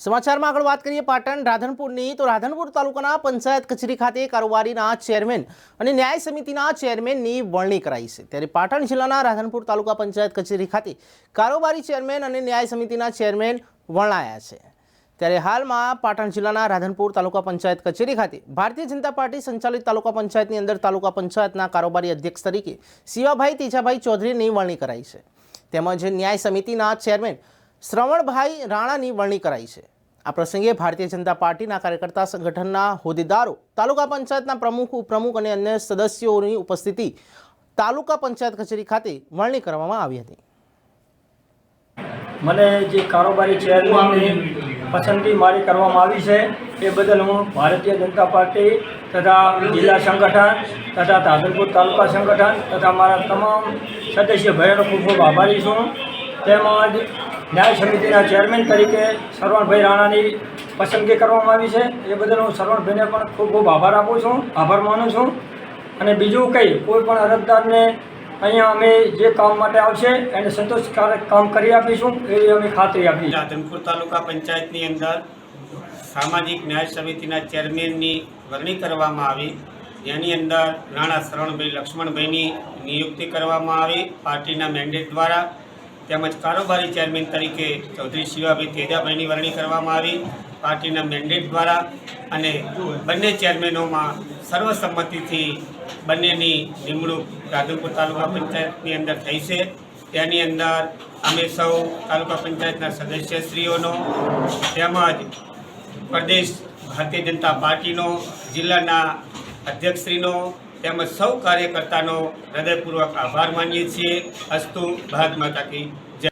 સમાચારમાં આગળ વાત કરીએ પાટણ રાધનપુરની. તો રાધનપુર તાલુકાના પંચાયત કચેરી ખાતે કારોબારીના ચેરમેન અને ન્યાય સમિતિના ચેરમેનની વરણી કરાઈ છે. ત્યારે પાટણ જિલ્લાના રાધનપુર તાલુકા પંચાયત કચેરી ખાતે કારોબારી ચેરમેન અને ન્યાય સમિતિના ચેરમેન વરણાયા છે. ત્યારે હાલમાં પાટણ જિલ્લાના રાધનપુર તાલુકા પંચાયત કચેરી ખાતે ભારતીય જનતા પાર્ટી સંચાલિત તાલુકા પંચાયતની અંદર તાલુકા પંચાયતના કારોબારી અધ્યક્ષ તરીકે શિવાભાઈ તેજાભાઈ ચૌધરીની વરણી કરાઈ છે. તેમજ ન્યાય સમિતિના ચેરમેન શ્રવણભાઈ રાણાની વરણી કરાઈ છે. આ પ્રસંગે ભારતીય જનતા પાર્ટીના કાર્યકર્તા સંગઠનના હોદ્દેદારો, તાલુકા પંચાયતના પ્રમુખ, ઉપપ્રમુખ અને અન્ય સદસ્યોની ઉપસ્થિતિ તાલુકા પંચાયત કચેરી ખાતે વરણી કરવામાં આવી હતી. મને જે કારોબારી ચેરમેનની પસંદગી મારી કરવામાં આવી છે, એ બદલ હું ભારતીય જનતા પાર્ટી તથા જિલ્લા સંગઠન તથા ધાધરપુર તાલુકા સંગઠન તથા મારા તમામ સદસ્ય ભાઈઓનો ખૂબ ખૂબ આભારી છું. તેમજ ન્યાય સમિતિના ચેરમેન તરીકે સરવણભાઈ રાણાની પસંદગી કરવામાં આવી છે. એ બદલ હું સરવણભાઈને પણ ખૂબ ખૂબ આભાર આપું છું, આભાર માનું છું. અને બીજું કંઈ, કોઈ પણ અરજદારને અહીંયા અમે જે કામ માટે આવશે, એને સંતોષકારક કામ કરી આપીશું, એવી અમે ખાતરી આપી રાધનપુર તાલુકા પંચાયતની અંદર સામાજિક ન્યાય સમિતિના ચેરમેનની વરણી કરવામાં આવી. જેની અંદર રાણા શરણભાઈ લક્ષ્મણભાઈની નિયુક્તિ કરવામાં આવી પાર્ટીના મેન્ડેટ દ્વારા. તેમજ કારોબારી ચેરમેન તરીકે ચૌધરી શિવાભાઈ તેજાભાઈની વરણી કરવામાં આવી. પાર્ટીના મેન્ડેટ દ્વારા અને બંને ચેરમેનોમાં સર્વસંમતિથી બંનેની નિમણૂક રાધનપુર તાલુકા પંચાયતની અંદર થઈ છે. તેની અંદર અમે સૌ તાલુકા પંચાયતના સદસ્યશ્રીઓનો તેમજ પ્રદેશ ભારતીય જનતા પાર્ટીનો જિલ્લાના અધ્યક્ષશ્રીનો તેમજ સૌ કાર્યકર્તાનો હૃદયપૂર્વક આભાર માનીએ છીએ. અસ્તુ ભારત માતા કી.